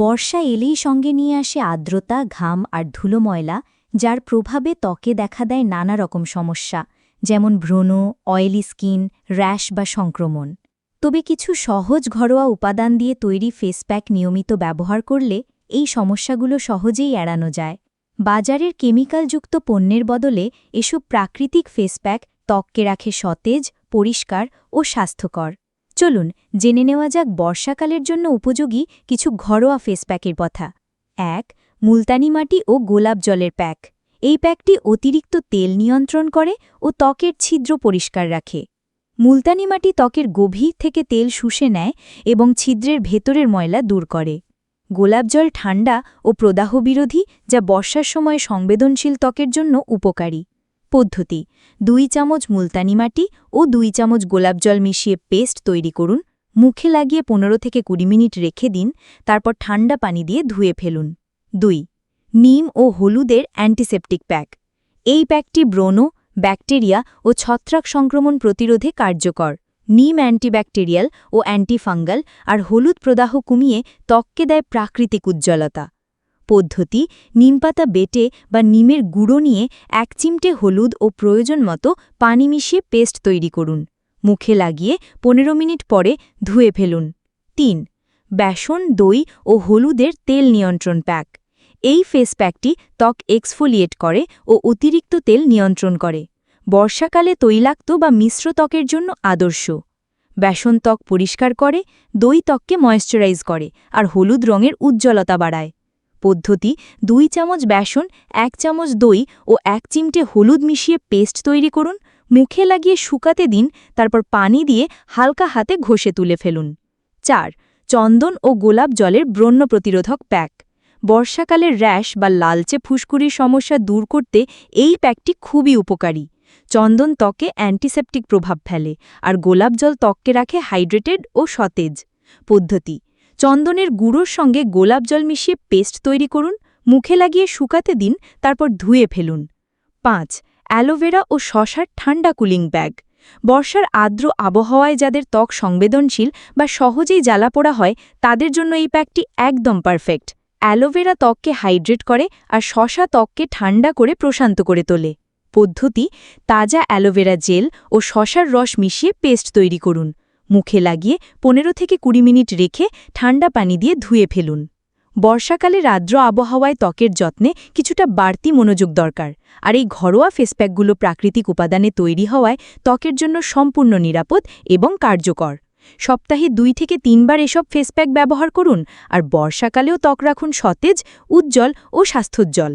বর্ষা এলেই সঙ্গে নিয়ে আসে আর্দ্রতা, ঘাম আর ধুলো ময়লা, যার প্রভাবে ত্বকে দেখা দেয় নানা রকম সমস্যা, যেমন ভ্রণ অয়েলি স্কিন র্যাশ বা সংক্রমণ। তবে কিছু সহজ ঘরোয়া উপাদান দিয়ে তৈরি ফেস প্যাক নিয়মিত ব্যবহার করলে এই সমস্যাগুলো সহজেই এড়ানো যায়। বাজারের কেমিক্যালযুক্ত পণ্যের বদলে এসব প্রাকৃতিক ফেস প্যাক ত্বককে রাখে সতেজ, পরিষ্কার ও স্বাস্থ্যকর। চলুন, জেনে নেওয়া যাক বর্ষাকালের জন্য উপযোগী কিছু ঘরোয়া ফেস প্যাকের কথা। এক, মুলতানি মাটি ও গোলাপ জলের প্যাক। এই প্যাকটি অতিরিক্ত তেল নিয়ন্ত্রণ করে ও ত্বকের ছিদ্র পরিষ্কার রাখে। মুলতানি মাটি ত্বকের গভীর থেকে তেল শুষে নেয় এবং ছিদ্রের ভেতরের ময়লা দূর করে। গোলাপ জল ঠান্ডা ও প্রদাহ বিরোধী যা বর্ষার সময় সংবেদনশীল ত্বকের জন্য উপকারী। পদ্ধতি। দুই চামচ মুলতানি মাটি ও দুই চামচ গোলাপ জল মিশিয়ে পেস্ট তৈরি করুন। মুখে লাগিয়ে পনেরো থেকে কুড়ি মিনিট রেখে দিন, তারপর ঠান্ডা পানি দিয়ে ধুয়ে ফেলুন। দুই, নিম ও হলুদের অ্যান্টিসেপটিক প্যাক। এই প্যাকটি ব্রণ ব্যাকটেরিয়া ও ছত্রাক সংক্রমণ প্রতিরোধে কার্যকর। নিম অ্যান্টিব্যাকটেরিয়াল ও অ্যান্টিফাঙ্গাল আর হলুদ প্রদাহ কমিয়ে ত্বককে দেয় প্রাকৃতিক উজ্জ্বলতা। পদ্ধতি, নিমপাতা বেটে বা নিমের গুঁড়ো নিয়ে এক চিমটে হলুদ ও প্রয়োজন মতো পানি মিশিয়ে পেস্ট তৈরি করুন। মুখে লাগিয়ে পনেরো মিনিট পরে ধুয়ে ফেলুন। তিন, বেসন, দই ও হলুদের তেল নিয়ন্ত্রণ প্যাক। এই ফেস প্যাকটি ত্বক এক্সফোলিয়েট করে ও অতিরিক্ত তেল নিয়ন্ত্রণ করে। বর্ষাকালে তৈলাক্ত বা মিশ্র ত্বকের জন্য আদর্শ। বেসন ত্বক পরিষ্কার করে, দই ত্বককে ময়েশ্চারাইজ করে আর হলুদ রঙের উজ্জ্বলতা বাড়ায়। পদ্ধতি, দুই চামচ বেসন, এক চামচ দই ও এক চিমটে হলুদ মিশিয়ে পেস্ট তৈরি করুন। মুখে লাগিয়ে শুকাতে দিন, তারপর পানি দিয়ে হালকা হাতে ঘষে তুলে ফেলুন। চার, চন্দন ও গোলাপ জলের ব্রণ প্রতিরোধক প্যাক। বর্ষাকালের র্যাশ বা লালচে ফুসকুড়ির সমস্যা দূর করতে এই প্যাকটি খুবই উপকারী। চন্দন ত্বকে অ্যান্টিসেপটিক প্রভাব ফেলে, আর গোলাপ জল ত্বককে রাখে হাইড্রেটেড ও সতেজ। পদ্ধতি চন্দনের গুঁড়োর সঙ্গে গোলাপ জল মিশিয়ে পেস্ট তৈরি করুন, মুখে লাগিয়ে শুকাতে দিন, তারপর ধুয়ে ফেলুন। পাঁচ, অ্যালোভেরা ও শশার ঠান্ডা কুলিং ব্যাগ। বর্ষার আর্দ্র আবহাওয়ায় যাদের ত্বক সংবেদনশীল বা সহজেই জ্বালাপোড়া হয়, তাদের জন্য এই প্যাকটি একদম পারফেক্ট। অ্যালোভেরা ত্বককে হাইড্রেট করে আর শশা ত্বককে ঠান্ডা করে প্রশান্ত করে তোলে। পদ্ধতি, তাজা অ্যালোভেরা জেল ও শশার রস মিশিয়ে পেস্ট তৈরি করুন। মুখে লাগিয়ে পনেরো থেকে কুড়ি মিনিট রেখে ত্বকটা পানি দিয়ে ধুয়ে ফেলুন। বর্ষাকালে আর্দ্র আবহাওয়ায় ত্বকের যত্নে কিছুটা বাড়তি মনোযোগ দরকার, আর এই ঘরোয়া ফেসপ্যাকগুলো প্রাকৃতিক উপাদানে তৈরি হওয়ায় ত্বকের জন্য সম্পূর্ণ নিরাপদ এবং কার্যকর। সপ্তাহে দুই থেকে তিনবার এসব ফেসপ্যাক ব্যবহার করুন, আর বর্ষাকালেও ত্বক রাখুন সতেজ, উজ্জ্বল ও স্বাস্থ্যোজ্জ্বল।